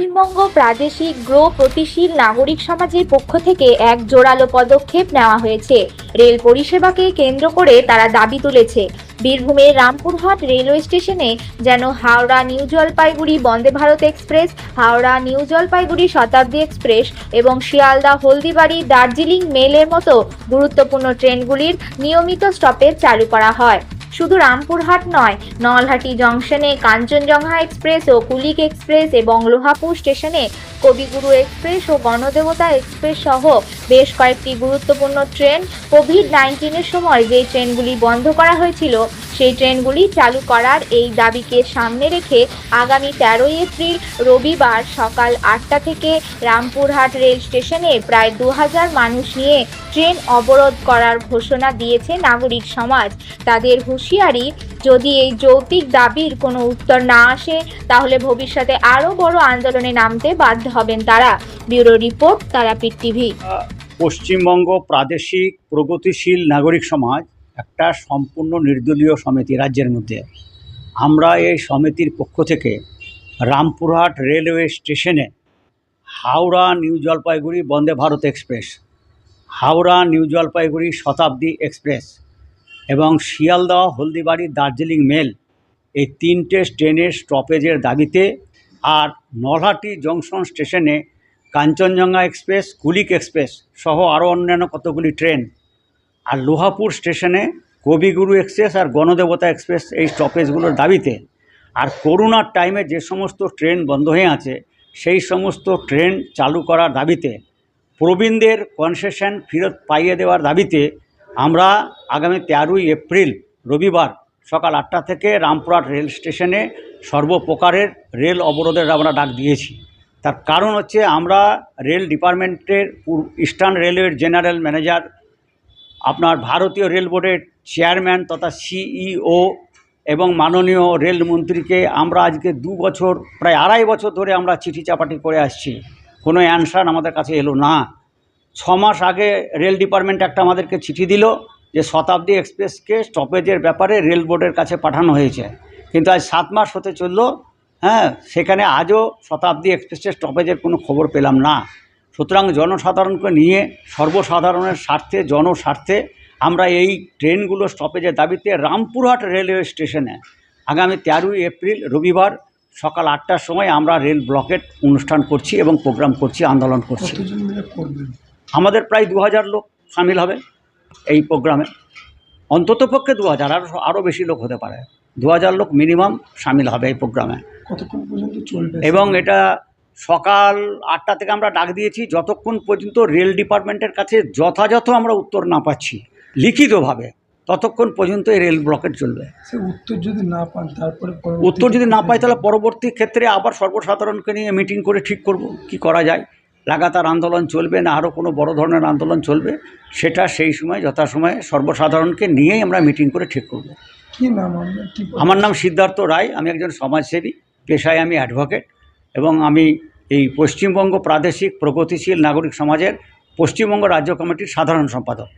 পশ্চিমবঙ্গ প্রাদেশিক গ্রো প্রতিশীল নাগরিক সমাজের পক্ষ থেকে এক জোরালো পদক্ষেপ নেওয়া হয়েছে। রেল পরিষেবাকে কেন্দ্র করে তারা দাবি তুলেছে। বীরভূমের রামপুরহাট রেলওয়ে স্টেশনে যেন Howrah new Jalpaiguri Vande Bharat express, Howrah new Jalpaiguri Shatabdi express এবং শিয়ালদা হলদিবাড়ি দার্জিলিং মেলের মতো গুরুত্বপূর্ণ ট্রেনগুলির নিয়মিত স্টপেজ চালু করা হয়। শুধু রামপুরহাট নয়, নলহাটি জংশনে, কাঞ্চনজঙ্ঘা এক্সপ্রেস ও কুলিক এক্সপ্রেস এবং লোহাপুর স্টেশনে কবিগুরু এক্সপ্রেস ও গণদেবতা এক্সপ্রেস সহ বেশ কয়েকটি গুরুত্বপূর্ণ ট্রেন কোভিড নাইন্টিনের সময় যে ট্রেনগুলি বন্ধ করা হয়েছিল সেই ট্রেনগুলি চালু করার এই দাবিকে সামনে রেখে আগামী তেরোই এপ্রিল রবিবার সকাল আটটা থেকে রামপুরহাট রেল স্টেশনে প্রায় দু হাজার মানুষ নিয়ে ট্রেন অবরোধ করার ঘোষণা দিয়েছে নাগরিক সমাজ। তাদের হুঁশিয়ারি, যদি এই যৌক্তিক দাবির কোনো উত্তর না আসে, তাহলে ভবিষ্যতে আরও বড় আন্দোলনে নামতে বাধ্য হবেন তারা। Bureau report, Tarapith TV. Paschimbanga প্রাদেশিক প্রগতিশীল নাগরিক সমাজ একটা সম্পূর্ণ নির্দলীয় সমিতি রাজ্যের মধ্যে। আমরা এই সমিতির পক্ষ থেকে রামপুরহাট রেলওয়ে স্টেশনে Howrah, new Jalpaiguri, Vande Bharat express, Howrah, new Jalpaiguri Shatabdi express এবং শিয়ালদহ, হলদিবাড়ি, দার্জিলিং মেল এই তিনটে ট্রেনের স্টপেজের দাবিতে আর নলহাটি জংশন স্টেশনে কাঞ্চনজঙ্ঘা এক্সপ্রেস, কুলিক এক্সপ্রেস সহ আরও অন্যান্য কতগুলি ট্রেন আর লোহাপুর স্টেশনে কবিগুরু এক্সপ্রেস আর গণদেবতা এক্সপ্রেস এই স্টপেজগুলোর দাবিতে আর করোনার টাইমে যে সমস্ত ট্রেন বন্ধ হয়ে আছে, সেই সমস্ত ট্রেন চালু করার দাবিতে, প্রবীণদের কনসেশন ফেরত পাইয়ে দেওয়ার দাবিতে আমরা আগামী তেরোই এপ্রিল, রবিবার সকাল আটটা থেকে রামপুরহাট রেল স্টেশনে সর্বপ্রকারের রেল অবরোধের আমরা ডাক দিয়েছি। তার কারণ হচ্ছে আমরা রেল ডিপার্টমেন্টের ইস্টার্ন রেলওয়ের জেনারেল ম্যানেজার আপনার ভারতীয় রেল বোর্ডের চেয়ারম্যান তথা সিইও এবং মাননীয় রেলমন্ত্রীকে আমরা আজকে দু বছর, প্রায় আড়াই বছর ধরে আমরা চিঠি চাপাটি করে আসছি। কোনো অ্যানসার আমাদের কাছে এলো না। ছ মাস আগে রেল ডিপার্টমেন্ট একটা আমাদেরকে চিঠি দিল যে শতাব্দী এক্সপ্রেসকে স্টপেজের ব্যাপারে রেল বোর্ডের কাছে পাঠানো হয়েছে। কিন্তু আজ সাত মাস হতে চলল হ্যাঁ সেখানে আজও শতাব্দী এক্সপ্রেসের স্টপেজের কোনো খবর পেলাম না। সুতরাং জনসাধারণকে নিয়ে সর্বসাধারণের স্বার্থে জনস্বার্থে আমরা এই ট্রেনগুলো স্টপেজের দাবিতে রামপুরহাট রেলওয়ে স্টেশনে আগামী তেরোই এপ্রিল রবিবার সকাল আটটার সময় আমরা রেল ব্লকেট অনুষ্ঠান করছি এবং প্রোগ্রাম করছি আন্দোলন করছি। আমাদের প্রায় দু হাজার লোক সামিল হবে এই প্রোগ্রামে। অন্তত পক্ষে দু হাজার আরও আরও বেশি লোক হতে পারে। দু হাজার লোক মিনিমাম সামিল হবে এই প্রোগ্রামে। এবং এটা সকাল আটটা থেকে আমরা ডাক দিয়েছি যতক্ষণ পর্যন্ত রেল ডিপার্টমেন্টের কাছে যথাযথ আমরা উত্তর না পাচ্ছি লিখিতভাবে ততক্ষণ পর্যন্ত এই রেল ব্লকেট চলবে। উত্তর যদি না পান তারপরে উত্তর যদি না পাই তাহলে পরবর্তী ক্ষেত্রে আবার সর্বসাধারণকে নিয়ে মিটিং করে ঠিক করব কি করা যায়? লাগাতার আন্দোলন চলবে না আরও কোনো বড় ধরনের আন্দোলন চলবে? সেটা সেই সময় যথাসময়ে সর্বসাধারণকে নিয়েই আমরা মিটিং করে ঠিক করব। কি নাম আমার নাম সিদ্ধার্থ রায় আমি একজন সমাজসেবী পেশায় আমি অ্যাডভোকেট এবং আমি এই পশ্চিমবঙ্গ প্রাদেশিক প্রগতিশীল নাগরিক সমাজের পশ্চিমবঙ্গ রাজ্য কমিটির সাধারণ সম্পাদক।